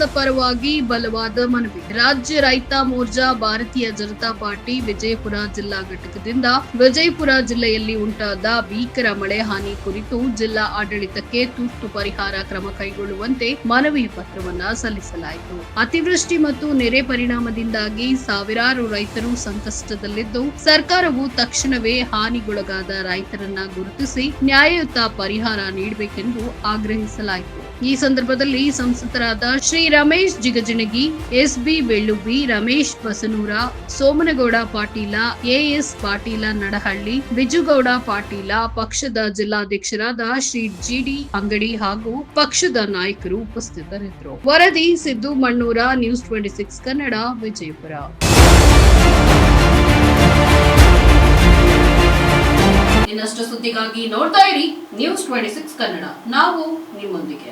ಹಿತದ ಪರವಾಗಿ ಬಲವಾದ ಮನವಿ. ರಾಜ್ಯ ರೈತ ಮೋರ್ಚಾ ಭಾರತೀಯ ಜನತಾ ಪಾರ್ಟಿ ವಿಜಯಪುರ ಜಿಲ್ಲಾ ಘಟಕದಿಂದ ವಿಜಯಪುರ ಜಿಲ್ಲೆಯಲ್ಲಿ ಉಂಟಾದ ಭೀಕರ ಮಳೆ ಹಾನಿ ಕುರಿತು ಜಿಲ್ಲಾ ಆಡಳಿತಕ್ಕೆ ತುರ್ತು ಪರಿಹಾರ ಕ್ರಮ ಕೈಗೊಳ್ಳುವಂತೆ ಮನವಿ ಪತ್ರವನ್ನ ಸಲ್ಲಿಸಲಾಯಿತು. ಅತಿವೃಷ್ಟಿ ಮತ್ತು ನೆರೆ ಪರಿಣಾಮದಿಂದಾಗಿ ಸಾವಿರಾರು ರೈತರು ಸಂಕಷ್ಟದಲ್ಲಿದ್ದು, ಸರ್ಕಾರವು ತಕ್ಷಣವೇ ಹಾನಿಗೊಳಗಾದ ರೈತರನ್ನ ಗುರುತಿಸಿ ನ್ಯಾಯಯುತ ಪರಿಹಾರ ನೀಡಬೇಕೆಂದು ಆಗ್ರಹಿಸಲಾಯಿತು. ಈ ಸಂದರ್ಭದಲ್ಲಿ ಸಂಸದರಾದ Shri Ramesh Jigajinagi, S B Bellubbi, Ramesh Basanur, Somanagouda Patil, A S Patil Nadahalli, Bijugouda Patil, ಪಕ್ಷದ ಜಿಲ್ಲಾಧ್ಯಕ್ಷರಾದ ಶ್ರೀ ಜಿಡಿ ಅಂಗಡಿ ಹಾಗೂ ಪಕ್ಷದ ನಾಯಕರು ಉಪಸ್ಥಿತರಿದ್ದರು. ವರದಿ Siddu Mannur, news twenty six Kannada, Vijayapura. ಇನ್ನಷ್ಟು ಸುದ್ದಿಗಾಗಿ ನೋಡ್ತಾ ಇರಿ ನ್ಯೂಸ್ ಟ್ವೆಂಟಿ ಸಿಕ್ಸ್ ಕನ್ನಡ. ನಾವು ನಿಮ್ಮೊಂದಿಗೆ.